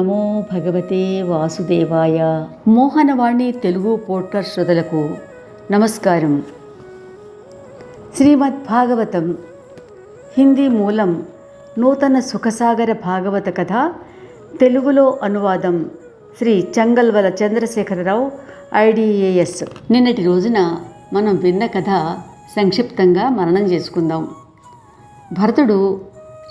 నమో భగవతే వాసుదేవాయ. మోహనవాణి తెలుగు పోర్టర్ శ్రోతలకు నమస్కారం. శ్రీమద్ భాగవతం హిందీ మూలం నూతన సుఖసాగర భాగవత కథ తెలుగులో అనువాదం శ్రీ చంగల్వల చంద్రశేఖరరావు ఐడిఏఎస్ నిన్నటి రోజున మనం విన్న కథ సంక్షిప్తంగా మననం చేసుకుందాం. భరతుడు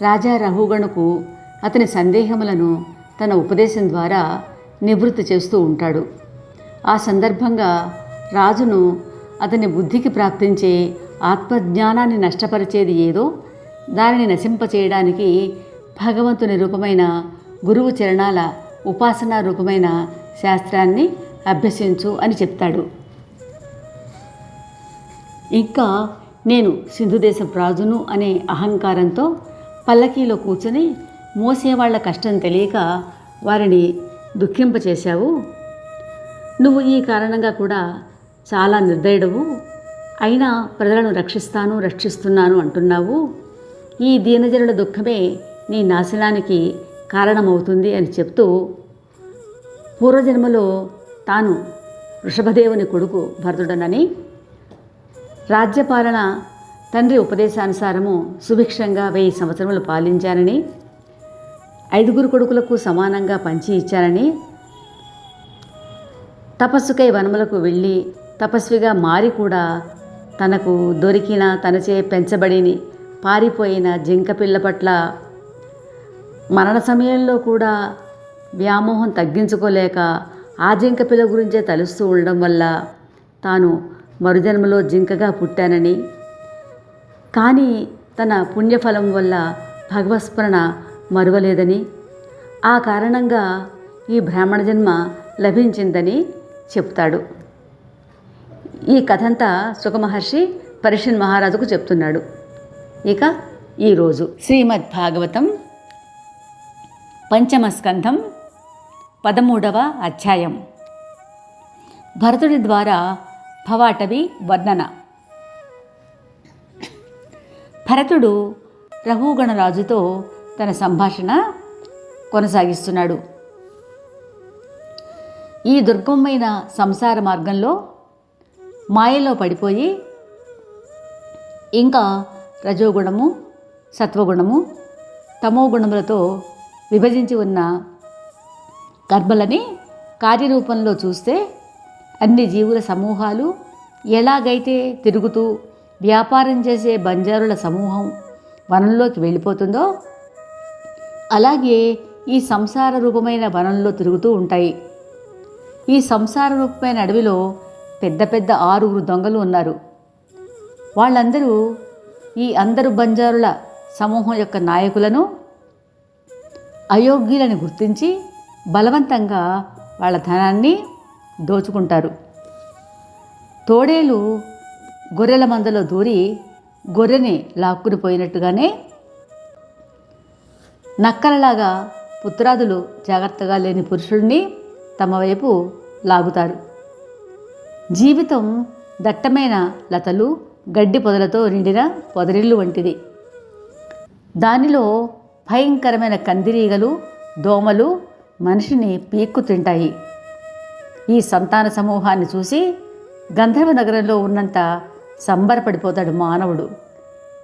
రాజా రహుగణకు అతని సందేహములను తన ఉపదేశం ద్వారా నివృత్తి చేస్తూ ఉంటాడు. ఆ సందర్భంగా రాజును అతని బుద్ధికి ప్రాప్తించే ఆత్మజ్ఞానాన్ని నష్టపరిచేది ఏదో దానిని నశింపచేయడానికి భగవంతుని రూపమైన గురువు చరణాల ఉపాసనా రూపమైన శాస్త్రాన్ని అభ్యసించు అని చెప్తాడు. ఇంకా నేను సింధుదేశం రాజును అనే అహంకారంతో పల్లకీలో కూర్చొని మోసేవాళ్ళ కష్టం తెలియక వారిని దుఃఖింపచేశావు. నువ్వు ఈ కారణంగా కూడా చాలా నిర్దయుడవు. అయినా ప్రజలను రక్షిస్తాను రక్షిస్తున్నాను అంటున్నావు. ఈ దీనజనుల దుఃఖమే నీ నాశనానికి కారణమవుతుంది అని చెప్తూ పూర్వజన్మలో తాను వృషభదేవుని కొడుకు భరతుడనని రాజ్యపాలన తండ్రి ఉపదేశానుసారము సుభిక్షంగా వెయ్యి సంవత్సరములు పాలించానని ఐదుగురు కొడుకులకు సమానంగా పంచి ఇచ్చారని తపస్సుకై వనములకు వెళ్ళి తపస్విగా మారి కూడా తనకు దొరికిన తనచే పెంచబడిని పారిపోయిన జింక పిల్ల పట్ల మరణ సమయంలో కూడా వ్యామోహం తగ్గించుకోలేక ఆ జింక పిల్ల గురించే తలుస్తూ ఉండడం వల్ల తాను మరుజన్మలో జింకగా పుట్టానని. కానీ తన పుణ్యఫలం వల్ల భగవస్మరణ మరువలేదని ఆ కారణంగా ఈ బ్రాహ్మణ జన్మ లభించిందని చెప్తాడు. ఈ కథంతా సుఖమహర్షి పరిషన్ మహారాజుకు చెప్తున్నాడు. ఇక ఈరోజు శ్రీమద్ భాగవతం పంచమస్కంధం పదమూడవ అధ్యాయం. భరతుడి ద్వారా భవాటవి వర్ణన. భరతుడు రఘుగణరాజుతో తన సంభాషణ కొనసాగిస్తున్నాడు. ఈ దుర్గమైన సంసార మార్గంలో మాయలో పడిపోయి ఇంకా రజోగుణము సత్వగుణము తమోగుణములతో విభజించి ఉన్న కర్మలని కార్యరూపంలో చూస్తే అన్ని జీవుల సమూహాలు ఎలాగైతే తిరుగుతూ వ్యాపారం చేసే బంజారుల సమూహం వనంలోకి వెళ్ళిపోతుందో అలాగే ఈ సంసార రూపమైన వనంలో తిరుగుతూ ఉంటాయి. ఈ సంసార రూపమైన అడవిలో పెద్ద పెద్ద ఆరుగురు దొంగలు ఉన్నారు. వాళ్ళందరూ ఈ అందరు బంజారుల సమూహం యొక్క నాయకులను అయోగ్యులను గుర్తించి బలవంతంగా వాళ్ళ ధనాన్ని దోచుకుంటారు. తోడేలు గొర్రెల మందలో దూరి గొర్రెని లాక్కుని పోయినట్టుగానే నక్కలలాగా పుత్రాదులు జాగ్రత్తగా లేని పురుషుడిని తమ వైపు లాగుతారు. జీవితం దట్టమైన లతలు గడ్డి పొదలతో నిండిన పొదరిల్లు వంటిది. దానిలో భయంకరమైన కందిరీగలు దోమలు మనిషిని పీక్కు తింటాయి. ఈ సంతాన సమూహాన్ని చూసి గంధర్వ నగరంలో ఉన్నంత సంబరపడిపోతాడు మానవుడు.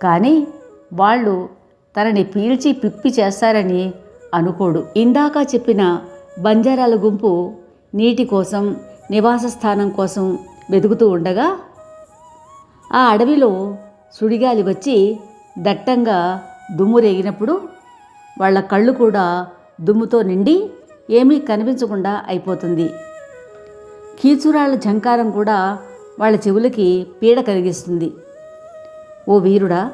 కానీ వాళ్ళు తనని పీల్చి పిప్పి చేస్తారని అనుకోడు. ఇందాక చెప్పిన బంజారాల గుంపు నీటి కోసం నివాస స్థానం కోసం వెతుకుతూ ఉండగా ఆ అడవిలో సుడిగాలి వచ్చి దట్టంగా దుమ్ము రేగినప్పుడు వాళ్ళ కళ్ళు కూడా దుమ్ముతో నిండి ఏమీ కనిపించకుండా అయిపోతుంది. కీచురాళ్ళ ఝంకారం కూడా వాళ్ళ చెవులకి పీడ కలిగిస్తుంది. ఓ వీరుడా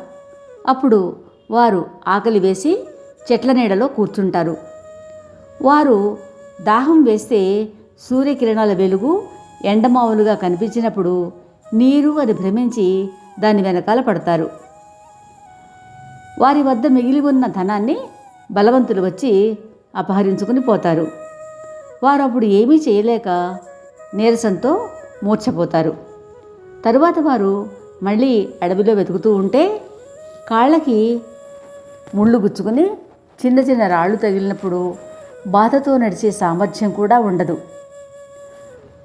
అప్పుడు వారు ఆకలి వేసి చెట్ల నీడలో కూర్చుంటారు. వారు దాహం వేస్తే సూర్యకిరణాల వెలుగు ఎండమావులుగా కనిపించినప్పుడు నీరు అని భ్రమించి దాని వెనకాల పడతారు. వారి వద్ద మిగిలి ఉన్న ధనాన్ని బలవంతులు వచ్చి అపహరించుకుని పోతారు. వారు అప్పుడు ఏమీ చేయలేక నీరసంతో మూర్ఛపోతారు. తరువాత వారు మళ్ళీ అడవిలో వెతుకుతూ ఉంటే కాళ్ళకి ముళ్ళు గుచ్చుకుని చిన్న చిన్న రాళ్ళు తగిలినప్పుడు బాధతో నడిచే సామర్థ్యం కూడా ఉండదు.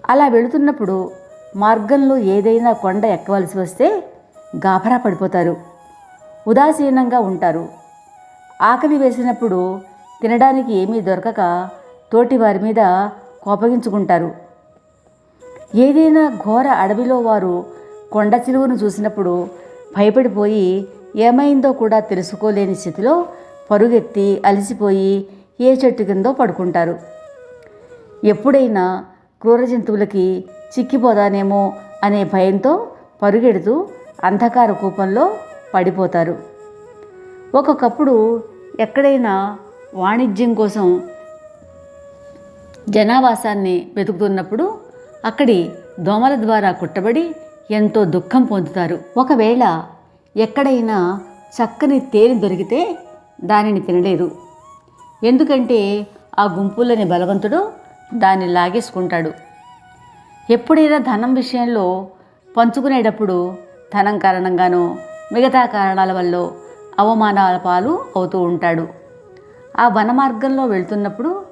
అలా వెళుతున్నప్పుడు మార్గంలో ఏదైనా కొండ ఎక్కవలసి వస్తే గాభరా పడిపోతారు. ఉదాసీనంగా ఉంటారు. ఆకలి వేసినప్పుడు తినడానికి ఏమీ దొరకక తోటి వారి మీద కోపగించుకుంటారు. ఏదైనా ఘోర అడవిలో వారు కొండ చిలువను చూసినప్పుడు భయపడిపోయి ఏమైందో కూడా తెలుసుకోలేని స్థితిలో పరుగెత్తి అలసిపోయి ఏ చెట్టు కిందో పడుకుంటారు. ఎప్పుడైనా క్రూర జంతువులకి చిక్కిపోదానేమో అనే భయంతో పరుగెడుతూ అంధకార కూపంలో పడిపోతారు. ఒక్కొక్కప్పుడు ఎక్కడైనా వాణిజ్యం కోసం జనావాసాన్ని వెతుకుతున్నప్పుడు అక్కడి దోమల ద్వారా కుట్టబడి ఎంతో దుఃఖం పొందుతారు. ఒకవేళ ఎక్కడైనా చక్కని తేనె దొరికితే దానిని తినలేరు. ఎందుకంటే ఆ గుంపులని బలవంతుడు దాన్ని లాగేసుకుంటాడు. ఎప్పుడైనా ధనం విషయంలో పంచుకునేటప్పుడు ధనం కారణంగానో మిగతా కారణాల వల్ల అవమానాల పాలు అవుతూ ఉంటాడు. ఆ వన మార్గంలో వెళ్తున్నప్పుడు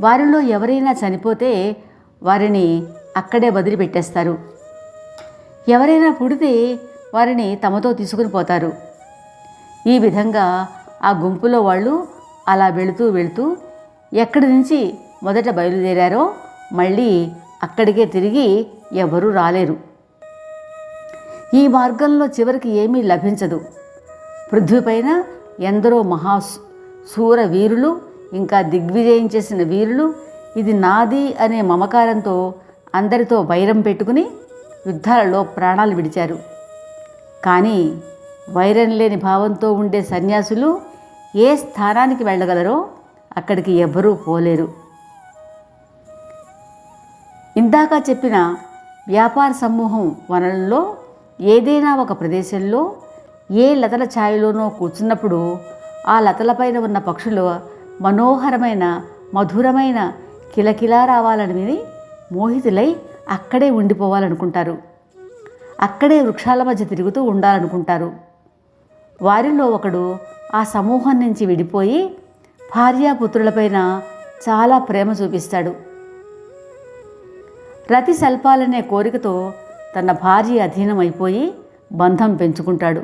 వారిలో ఎవరైనా చనిపోతే వారిని అక్కడే వదిలిపెట్టేస్తారు. ఎవరైనా పుడితే వారిని తమతో తీసుకుని పోతారు. ఈ విధంగా ఆ గుంపులో వాళ్ళు అలా వెళుతూ వెళుతూ ఎక్కడి నుంచి మొదట బయలుదేరారో మళ్ళీ అక్కడికే తిరిగి ఎవరూ రాలేరు. ఈ మార్గంలో చివరికి ఏమీ లభించదు. పృథ్వీపైన ఎందరో మహా శూర వీరులు ఇంకా దిగ్విజయం చేసిన వీరులు ఇది నాది అనే మమకారంతో అందరితో వైరం పెట్టుకుని యుద్ధాలలో ప్రాణాలు విడిచారు. కానీ వైరం లేని భావంతో ఉండే సన్యాసులు ఏ స్థానానికి వెళ్ళగలరో అక్కడికి ఎవ్వరూ పోలేరు. ఇందాక చెప్పిన వ్యాపార సమూహం వనరుల్లో ఏదైనా ఒక ప్రదేశంలో ఏ లతల ఛాయలోనో కూర్చున్నప్పుడు ఆ లతలపైన ఉన్న పక్షులు మనోహరమైన మధురమైన కిలకిలా రావాలని విని మోహితులై అక్కడే ఉండిపోవాలనుకుంటారు. అక్కడే వృక్షాల మధ్య తిరుగుతూ ఉండాలనుకుంటారు. వారిలో ఒకడు ఆ సమూహం నుంచి విడిపోయి భార్యాపుత్రులపైన చాలా ప్రేమ చూపిస్తాడు. రతి సల్పాలనే కోరికతో తన భార్య అధీనం అయిపోయి బంధం పెంచుకుంటాడు.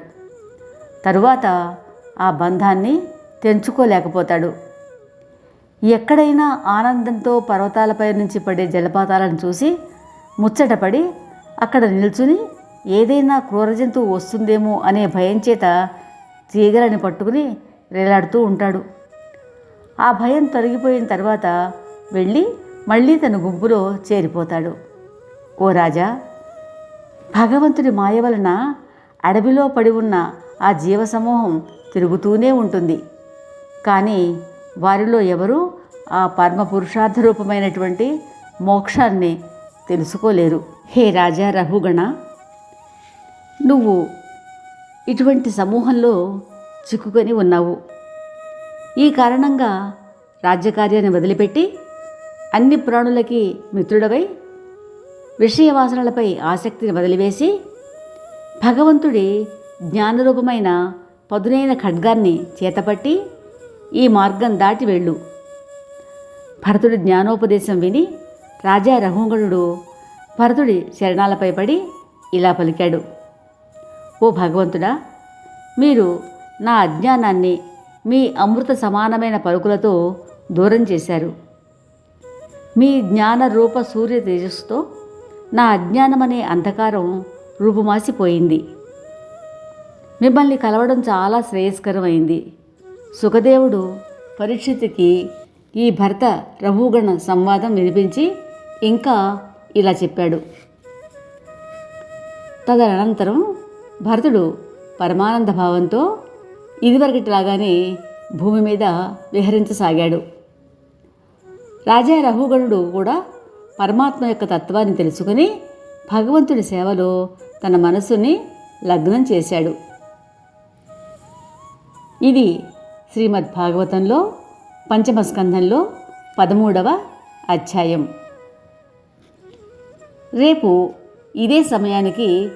తరువాత ఆ బంధాన్ని తెంచుకోలేకపోతాడు. ఎక్కడైనా ఆనందంతో పర్వతాలపై నుంచి పడే జలపాతాలను చూసి ముచ్చటపడి అక్కడ నిల్చుని ఏదైనా క్రూర జంతువు వస్తుందేమో అనే భయం చేత తీగలని పట్టుకుని వేలాడుతూ ఉంటాడు. ఆ భయం తొలగిపోయిన తర్వాత వెళ్ళి మళ్ళీ తన గుంపులో చేరిపోతాడు. ఓ రాజా భగవంతుడి మాయ వలన అడవిలో పడి ఉన్న ఆ జీవసమూహం తిరుగుతూనే ఉంటుంది. కానీ వారిలో ఎవరూ ఆ పరమ పురుషార్థ రూపమైనటువంటి మోక్షాన్ని తెలుసుకోలేరు. హే రాజా రఘుగణ నువ్వు ఇటువంటి సమూహంలో చిక్కుకొని ఉన్నావు. ఈ కారణంగా రాజ్యకార్యాన్ని వదిలిపెట్టి అన్ని ప్రాణులకి మిత్రుడవై విషయవాసనలపై ఆసక్తిని వదిలివేసి భగవంతుడి జ్ఞానరూపమైన పదునైన ఖడ్గాన్ని చేతపట్టి ఈ మార్గం దాటి వెళ్ళు. భరతుడి జ్ఞానోపదేశం విని రాజా రఘుగణుడు భరతుడి శరణాలపై పడి ఇలా పలికాడు. ఓ భగవంతుడా మీరు నా అజ్ఞానాన్ని మీ అమృత సమానమైన పలుకులతో దూరం చేశారు. మీ జ్ఞాన రూప సూర్య తేజస్సుతో నా అజ్ఞానమనే అంధకారం రూపుమాసిపోయింది. మిమ్మల్ని కలవడం చాలా శ్రేయస్కరమైంది. సుఖదేవుడు పరీక్షితికి ఈ భర్త రఘుగణ సంవాదం వినిపించి ఇంకా ఇలా చెప్పాడు. తదనంతరం భరతుడు పరమానంద భావంతో ఇదివరకటిలాగానే భూమి మీద విహరించసాగాడు. రాజా రఘుగణుడు కూడా పరమాత్మ యొక్క తత్వాన్ని తెలుసుకుని భగవంతుడి సేవలో తన మనస్సుని లగ్నం చేశాడు. ఇది శ్రీమద్ భాగవతంలో పంచమస్కంధంలో పదమూడవ అధ్యాయం. రేపు ఇదే సమయానికి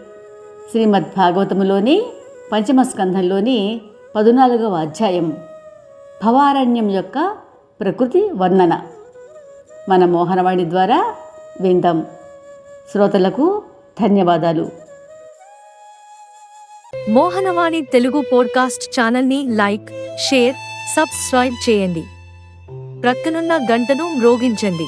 శ్రీమద్ భాగవతములోని పంచమస్కంధంలోని పదునాలుగవ అధ్యాయం భవారణ్యం యొక్క ప్రకృతి వర్ణన. మన మోహనవాణి ద్వారా విందాం. శ్రోతలకు ధన్యవాదాలు. మోహనవాణి తెలుగు పోడ్కాస్ట్ ఛానల్ని లైక్ షేర్ సబ్స్క్రైబ్ చేయండి. ప్రక్కనున్న గంటను మ్రోగించండి.